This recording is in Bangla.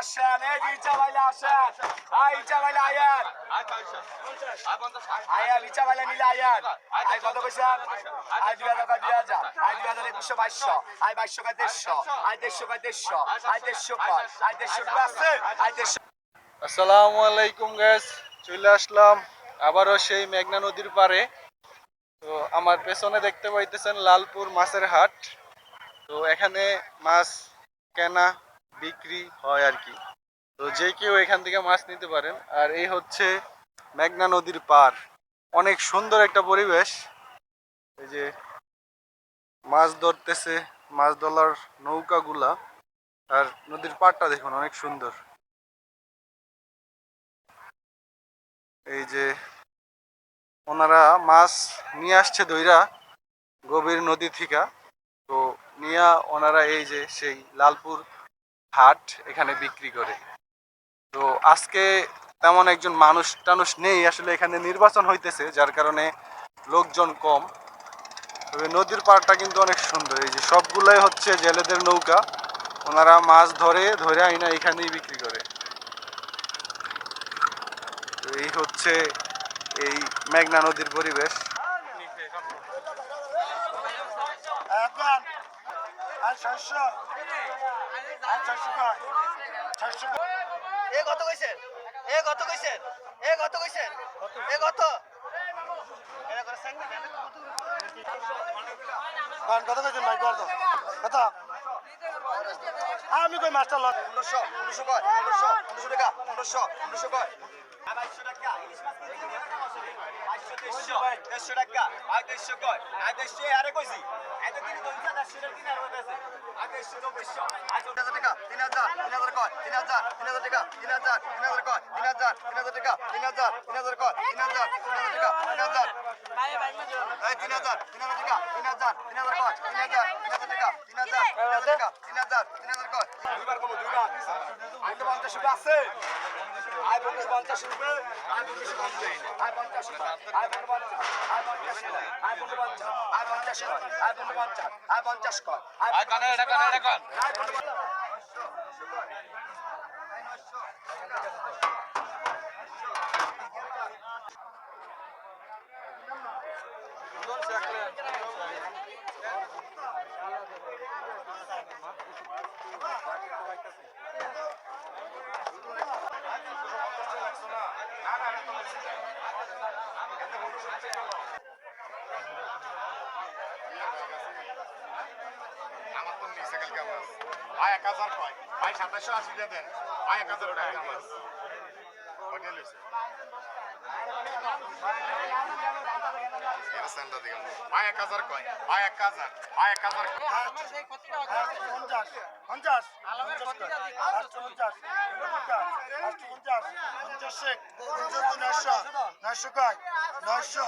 আসেন, এই যে ইচ্ছা বাইলে আসেন। আই ইচ্ছা বাইলে আয়েন। আয়েন ইচ্ছা বাইলে মিলে আয়েন। আই কত কইছেন আই দুই হাজার দুই হাজার। আই দুই হাজার একুশশো, বাইশশো। আই বাইশশো কয় দেড়শো। আই দেড়শো কয় দেড়শো। আই দেড়শো কয় আই দেড়শো কয় আছে। আই দেড়শো আসসালামু আলাইকুম গ্যাস চলে আসলাম আবারও সেই মেঘনা নদীর পারে তো আমার পেছনে দেখতে পাইতেছেন লালপুর মাছের হাট। তো এখানে মাছ, কেনা বিক্রি হয় আর কি। তো যে কেউ এখান থেকে মাছ নিতে পারেন। আর এই হচ্ছে মেঘনা নদীর পার। অনেক সুন্দর একটা পরিবেশ। এই যে মাছ ধরতেছে, মাছ ধরার নৌকাগুলা। আর নদীর পাড়টা দেখুন, অনেক সুন্দর। এই যে ওনারা মাছ নিয়ে আসছে দইরা গভীর নদী থেকে। তো নিয়া ওনারা এই যে সেই লালপুর হাট এখানে বিক্রি করে। তো আজকে তেমন একজন মানুষ টানুষ নেই, আসলে এখানে নির্বাচন হইতেছে, যার কারণে লোকজন কম। তবে নদীর পাড়টা কিন্তু অনেক সুন্দর, এই যে সবগুলাই হচ্ছে জেলেদের নৌকা। ওনারা মাছ ধরে ধরে আইনা এখানেই বিক্রি করে। তো এই হচ্ছে এই মেঘনা নদীর পরিবেশ একবার আর ছয়শো আর ছয়শো কয় ছয়শো এ কত কইছেন এ কত কইছেন এ কত কইছেন এ কত? কত? কইছেন ভাই কত কত আমি কই মাস্টার লট পনেরোশো পনেরোশো কয়? পনেরোশো পনেরোশো টাকা? পনেরোশো পনেরোশো কয়? কিনে কিনে দেড়শো টাকা। আর দেড়শো কয়? আর দেড়শো আরে কইছি। এত তো ইচ্ছা দেড়শো টাকা কিনে আর কইছে আর দেড়শো নব্বইশো আর তিন হাজার টাকা তিন হাজার তিন হাজার কয়? তিন হাজার তিন হাজার টাকা তিন হাজার তিন হাজার কয়? তিন হাজার তিন হাজার টাকা তিন হাজার তিন হাজার কয়? তিন হাজার তিন হাজার টাকা তিন হাজার। তিন হাজার তিন হাজার টাকা তিন হাজার তিন হাজার কয় তিন হাজার তিন হাজার টাকা তিন হাজার তিন হাজার টাকা তিন হাজার তিন হাজার কয় দুইবার কম দুইবার। আই পঞ্চাশ রুপে আছে। আই বন্ধু পঞ্চাশ রুপে। আই পঞ্চাশ। আই পঞ্চাশ আই পঞ্চাশ। আই পঞ্চাশ আই পঞ্চাশ। আই পঞ্চাশ আই পঞ্চাশ। আই পঞ্চাশ কর। আই কানে এটা কানে আই বন্ধু ভাই এক হাজার কয় ভাই সাতাশশো আশি দিয়ে দেন ভাই এক হাজার টাকা দিকে ভাই এক হাজার কয় ভাই এক হাজার ভাই এক হাজার পঞ্চাশ পঞ্চাশ পঞ্চাশ পঞ্চাশ পঞ্চাশ নয়শো নয়শো কয় নয়শো